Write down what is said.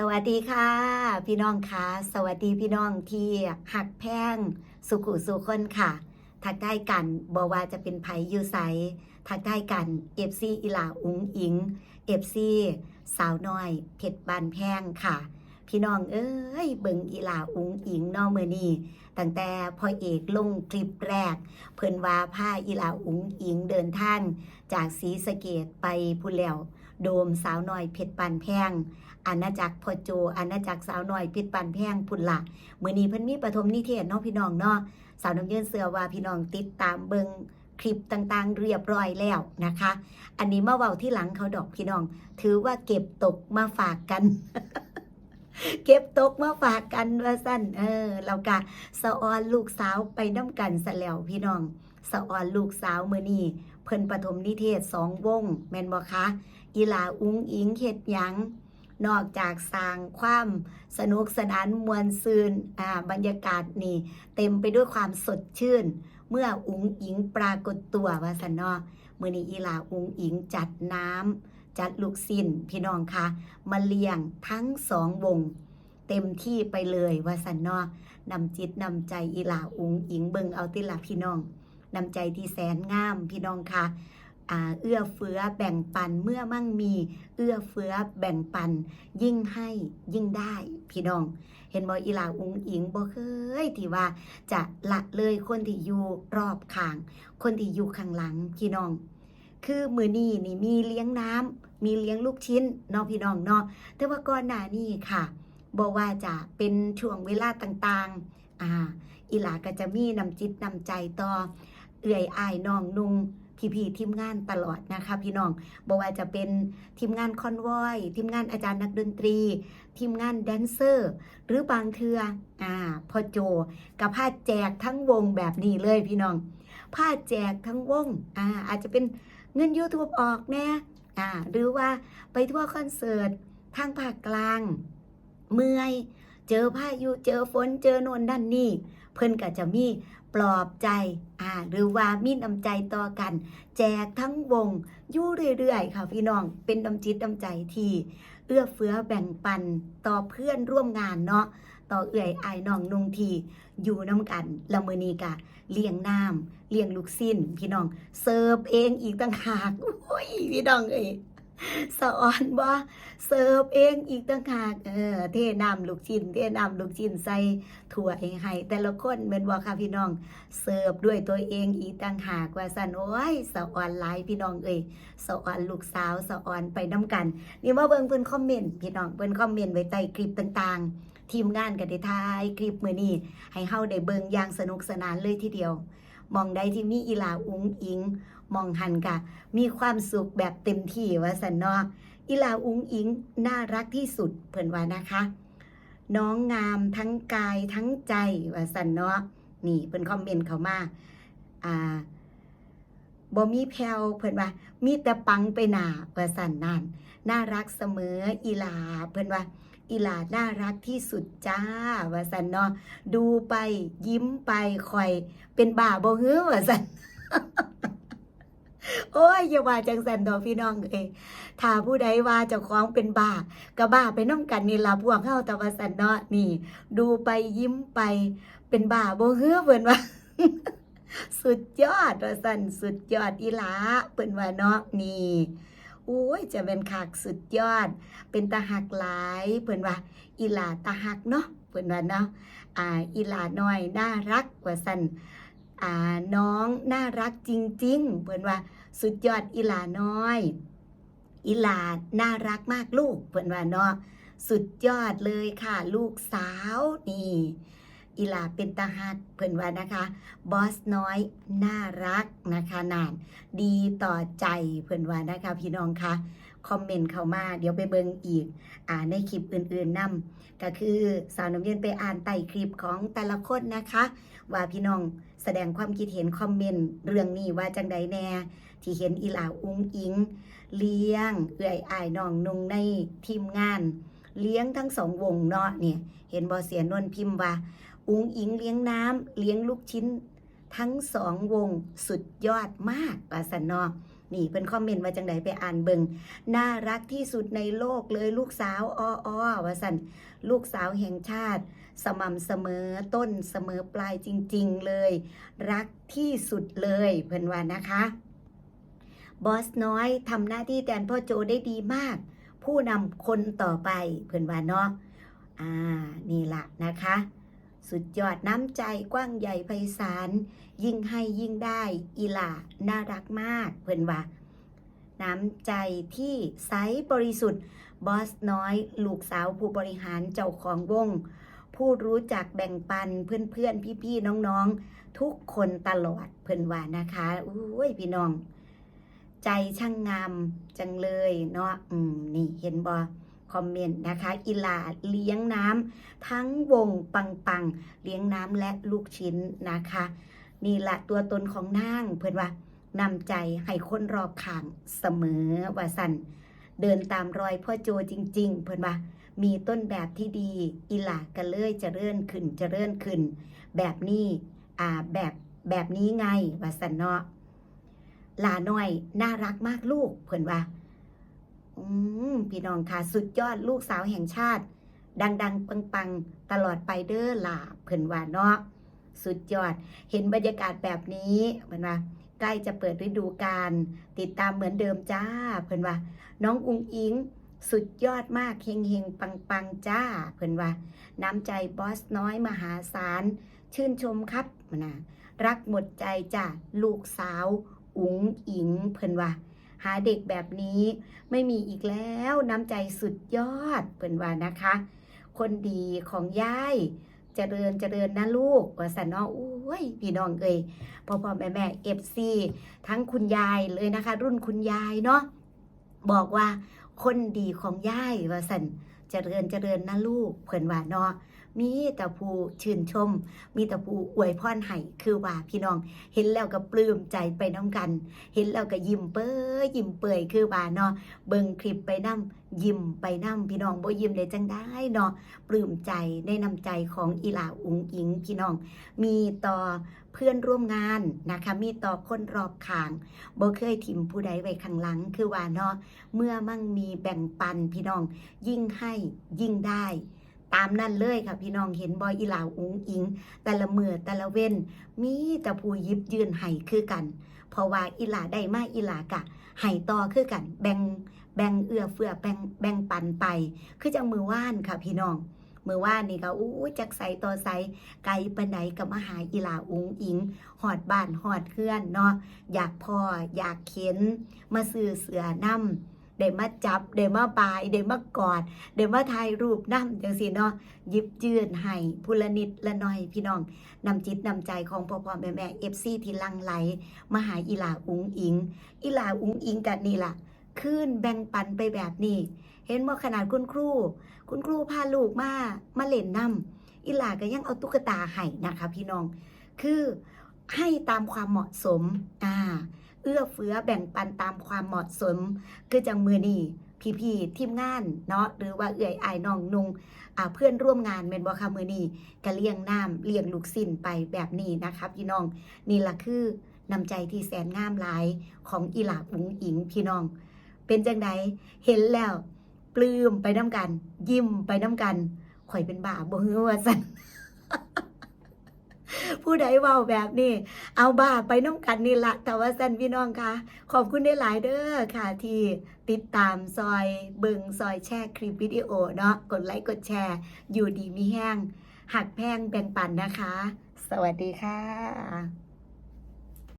สวัสดีค่ะ พี่น้องคะสวัสดีพี่น้องที่หักแพงสุขุสุคนค่ะ ทักได้กันบอว่าจะเป็นไผยูไซทักได้กันเอฟซีอิลาอุงอิงเอฟซีสาวน้อยเพชรบานแพงค่ะ พี่น้องเอ้ยเบิงอีลาอุงอิงนอเมือนี้ตั้งแต่พ่อเอกลงคลิปแรก เพิ่นว่าผ้าอีลาอุงอิงเดินทางจากศรีสะเกดไปพูแล้วโดมสาวน้อยเพชรบานแพง อาณาจักรพอโจอาณาจักรสาวน้อยพชรบานแพงพุ่นละมือนี้เพิ่นมีปฐมนิเทศเนาะพี่น้องเนาะสาวน้ำเยินเสือว่าพี่น้องติดตามเบิงคลิปต่างๆ เรียบร้อยแล้วนะคะ อันนี้มาเว้าที่หลังเขาดอกพี่น้อง ถือว่าเก็บตกมาฝากกัน เก็บตกมาฝากกันว่าสั้นเออเรากะสะออนลูกสาวไปน้ำกันซะแล้วพี่น้องสะออนลูกสาวมื้อนี้เพิ่นปฐมนิเทศสองวง แมนบ่คะอีหลาอุ้งอิงเฮ็ดยัง นอกจากสร้างความสนุกสนานมวลซืนอ่าบรรยากาศนี่ เต็มไปด้วยความสดชื่น เมื่ออุ๋งอิงปรากฏตัวว่าสันนาะมื่อนี้อีลาอุ๋งอิงจัดน้ำจัดลูกสินพี่น้องคะมาเลี้ยงทั้งสองวง เต็มที่ไปเลยว่าสันนาะนำจิตนำใจอีลาอุ๋งอิงเบิงเอาติละพี่น้องนำใจที่แสนงามพี่น้องคะอ่า เอื้อเฟื้อแบ่งปันเมื่อมั่งมี เอื้อเฟื้อแบ่งปัน ยิ่งให้ยิ่งได้พี่น้อง เห็นบออีหลาอุงอิงบ่เคยที่ว่าจะละเลยคนที่อยู่รอบข้าง คนที่อยู่ข้างหลังพี่น้อง คือมือนี้นี่มีเลี้ยงน้ำมีเลี้ยงลูกชิ้นเนาะพี่น้องเนาะแต่ว่าก่อนหน้านี้ค่ะบอกว่าจะเป็นช่วงเวลาต่างๆอ่าอีหลาก็จะมีนำจิตนำใจต่อเอื่อยอายน้องนุง พี่พี่ๆทีมงานตลอดนะคะ พี่น้องบอกว่าจะเป็นทีมงานคอนวอยทีมงานอาจารย์นักดนตรี ทีมงานแดนเซอร์ หรือบางเทืออ่าพ่อโจกับผ้าแจกทั้งวงแบบนี้เลยพี่น้องผ้าแจกทั้งวงอ่าอาจจะเป็นเงิน YouTube ออกแน่อ่าหรือว่าไปทั่วคอนเสิร์ตทางภาคกลาง เมื่อย เจอพายุเจอฝนเจอโนนด้านนี่ เพิ่นก็จะมีปลอบใจอ่าหรือว่ามีน้ำใจต่อกัน แจกทั้งวงยู่เรื่อยๆ ค่ะพี่น้องเป็นน้ำจิตน้ำใจที่เอื้อเฟื้อแบ่งปันต่อเพื่อนร่วมงานเนาะต่อเอื่อยอายน้องนุงทีอยู่น้ำกันละมือนีกะเลี้ยงน้ำเลี้ยงลูกสิ้น พี่น้องเสิร์ฟเองอีกต่างหากโอ้ยพี่น้องเอ้ย สะออนบ่เสิร์ฟเองอีกต่างหากเออเทน้ำลูกชิ้นเทน้ำลูกชิ้นใส่ถั่วให้ให้แต่ละคนเป็นบ่ค่ะพี่น้อง เสิร์ฟด้วยตัวเองอีกต่างหากว่าสันโอ้ยสะออนหลายพี่น้องเอ้ยสะออนลูกสาวสะออนไปน้ำกัน นี่มาเบิ่งเพิ่นคอมเมนต์พี่น้องเพิ่นคอมเมนต์ไว้ใต้คลิปต่างๆ ทีมงานก็ได้ถ่ายคลิปมื้อนี้ให้เฮาได้เบิ่งอย่างสนุกสนานเลยทีเดียว มองใดที่มีอีลาอุ้งอิง มองหันกะ มีความสุขแบบเต็มที่ว่าสันนาะอีลาอุ้งอิงน่ารักที่สุดเพิ่อนว่านะคะ น้องงามทั้งกายทั้งใจว่าสันนาะนี่เพิ่นคอมเมนต์เขามาอ่าบ่มีแผ่วเพิ่อนว่า มีแต่ปังไปหนาว่าสันนั่นน่ารักเสมออีลาเพื่อนว่า อีหลาน่ารักที่สุดจ้าว่าสันเนาะดูไปยิ้มไปคอย เป็นบ่าบ่ฮื้อว่าสันโอ้ยอย่าว่าจังสันดอกพี่น้องเอ้ยถ้าผู้ใดว่าเจ้าของเป็นบ้าก็บ้าไปน้ำกันนี่ล่ะพวกเฮาแต่ว่าสันเนาะนี่ ดูไปยิ้มไป เป็นบ้าบ่ฮื้อเพิ่นว่า สุดยอดว่าสันสุดยอดอีหลาเพิ่นว่าเนาะนี่ โอ้ยจะเป็นคักสุดยอด เป็นตาหักหลายเพิ่นว่าอีหลาตาหักเนาะเพิ่นว่าเนาะอ่าอีหลาน้อยน่ารักกว่าสันอ่าน้องน่ารักจริง ๆ เพิ่นว่าสุดยอดอีหลาน้อยอีหลาน่ารักมากลูกเพิ่นว่าเนาะสุดยอดเลยค่ะลูกสาวนี่ อีหลาเป็นตาหักเพิ่อนว่านะคะบอสน้อยน่ารักนะคะนานดีต่อใจเพื่อนว่านะคะพี่น้องคะคอมเมนต์เข้ามา เดี๋ยวไปเบิ่งอีกอ่าในคลิปอื่นๆนํก็คือสาวน้ำเย็นไปอ่านไต่คลิปของแต่ละคนนะคะ ว่าพี่น้องแสดงความคิดเห็นคอมเมนต์เรื่องนี้ว่าจังใดแน่ ที่เห็นอีหลาอุ้งอิง เลี้ยง เอื่อยอายน้องนุงในทีมงาน เลี้ยงทั้งสองวงเนาะเนี่ยเห็นบอเสียนวลพิมพ์ว่า อุ้งอิงเลี้ยงน้ำเลี้ยงลูกชิ้น ทั้งสองวงสุดยอดมากปาสันนอนี่เพิ่นคอมเมนต์ว่าจังไดไปอ่านเบิงน่ารักที่สุดในโลกเลยลูกสาวอ้ออว่าสันลูกสาวแห่งชาติ สม่ำเสมอต้นเสมอปลายจริง ๆเลย รักที่สุดเลยเพิ่นว่านะคะบอสน้อยทำหน้าที่แทนพ่อโจได้ดีมาก ผู้นำคนต่อไปเพิ่นว่าเนาะอ่า นี่ละนะคะ สุดยอดน้ำใจกว้างใหญ่ไพศาลยิ่งให้ยิ่งได้อีหล่าน่ารักมากเพิ่อนว่า น้ำใจที่ใสบริสุทธิ์บอสน้อย ลูกสาวผู้บริหารเจ้าของวง ผู้รู้จักแบ่งปันเพื่อนๆ พี่ๆ น้องๆ ทุกคนตลอดเพิ่อนว่านะคะอุ้ยพี่น้อง ใจช่างงามจังเลยเนาะอืมนี่เห็นบอ คอมเมนต์นะคะอีหลาเลี้ยงน้ำทั้งวงปังปังเลี้ยงน้ำและลูกชิ้นนะคะ นี่ละตัวตนของนางเพื่อนว่านำใจให้คนรอบข้างเสมอว่าสันเดินตามรอยพ่อโจจริง ๆ เพื่อนว่ามีต้นแบบที่ดีอีหลาก็เลยเจะเรื่นขึ้นเจะเรื่นขึ้น แบบนี้อ่าแบบแบบนี้ไงว่าสันเนาะลาหน้อยน่ารักมากลูกเพื่อนว่า อืมพี่น้องค่ะสุดยอดลูกสาวแห่งชาติ ดังๆ ปังๆ ตลอดไปเด้อหลาเพื่นว่าเนาะสุดยอด เห็นบรรยากาศแบบนี้เพื่นว่าใกล้จะเปิดฤดูกาลติดตามเหมือนเดิมจ้า เพื่นว่า น้องอุงอิงสุดยอดมากเฮงเฮงปังปังจ้า เพื่นว่า น้ำใจบอสน้อยมหาศาล ชื่นชมครับนนะรักหมดใจจ้าลูกสาว อุ๋งอิง เพิ่นว่า หาเด็กแบบนี้ไม่มีอีกแล้วน้ำใจสุดยอดเพิ่นว่านะคะ คนดีของยายเจริญเจริญนะลูกว่าสันเนาะอุ้ยพี่น้องเอ้ยพ่อพ่อแม่แม่เอฟซีทั้งคุณยายเลยนะคะ รุ่นคุณยายเนาะบอกว่าคนดีของยายว่าสันเจริญเจริญนะลูกเพิ่นว่าเนาะ มีแต่ผู้ชื่นชม มีแต่ผู้อวยพรให้คือว่าพี่น้อง เห็นแล้วก็ปลื้มใจไปน้ำกัน เห็นแล้วก็ยิ้มเป้ยยิ้มเปื่อยคือว่าเนาะเบิ่งคลิปไปน้ำยิ้มไปน้ำพี่น้องบ่ยิ้มได้จังได้เนาะปลื้มใจในน้ำใจของอีหลาอุงอิงพี่น้อง มีต่อเพื่อนร่วมงานนะคะ มีต่อคนรอบข้างบ่เคยถิ่มผู้ใดไว้ข้างหลังคือว่าเนาะเมื่อมั่งมีแบ่งปันพี่น้อง ยิ่งให้ยิ่งได้ ตามนั่นเลยค่ะ พี่น้องเห็นบอยอีหลาอุ้งอิง แต่ละมือแต่ละเว้น มีแต่ผู้ยิบยืนให้คือกัน เพราะว่าอีหลาได้มาอีหลากะให้ต่อคือกัน แบ่งแบ่งเอื้อเฟื้อแบ่งแบ่งปันไป คือจังมือว่านค่ะพี่น้องมือว่านนี่ก็อู้จักใสต่อใสไกลปานไหนกับมาหาอีหลาอุงอิงหอดบ้านหอดเพื่อนเนาะอยากพออยากเข็นมาซื้อเสือน้ำ ได้มาจับได้มาบายได้มากอดได้มาถ่ายรูปน้ำจังสิเนาะยิบยื่นให้พุละนิดละหน่อยพี่น้องนำจิตนำใจของพ่อพ่อแม่แม่เอฟซีที่ลังไหลมาหาอีหลาอุงอิงอีหลาอุงอิงกันนี่ล่ะขึ้นแบ่งปันไปแบบนี้ เห็นว่าขนาดคุณครู คุณครูพาลูกมามาเล่นน้ำอีหลาก็ยังเอาตุ๊กตาให้นะคะพี่น้อง คือให้ตามความเหมาะสม อ่า เอื้อเฟื้อแบ่งปันตามความเหมาะสม คือจังมือนี่พี่ๆทีมงานเนาะหรือว่าเอื่อยอายน้องนุงอ่าเพื่อนร่วมงานเมนบอคามือนีก็เลี้ยงน้ำเลี้ยงลูกสิ้นไปแบบนี้นะคะพี่น้องนี่ล่ะคือนำใจที่แสนงามหลายของอีหลาอุงอิงพี่น้อง เป็นจังใดเห็นแล้ว ปลื้มไปน้ำกัน ยิ้มไปน้ำกันข่อยเป็นบาบ่ฮือว่าสัน ผู้ใดเว้าแบบนี้ เอาบ้าไปน้ำกันนี่ละแต่ว่าสันพี่น้องคะขอบคุณได้หลายเด้อค่ะ ที่ติดตามซอยเบิงซอยแชร์คลิปวิดีโอเนาะกดไลค์กดแชร์ อยู่ดีมีแห้งหักแพงแบ่งปันนะคะ สวัสดีค่ะ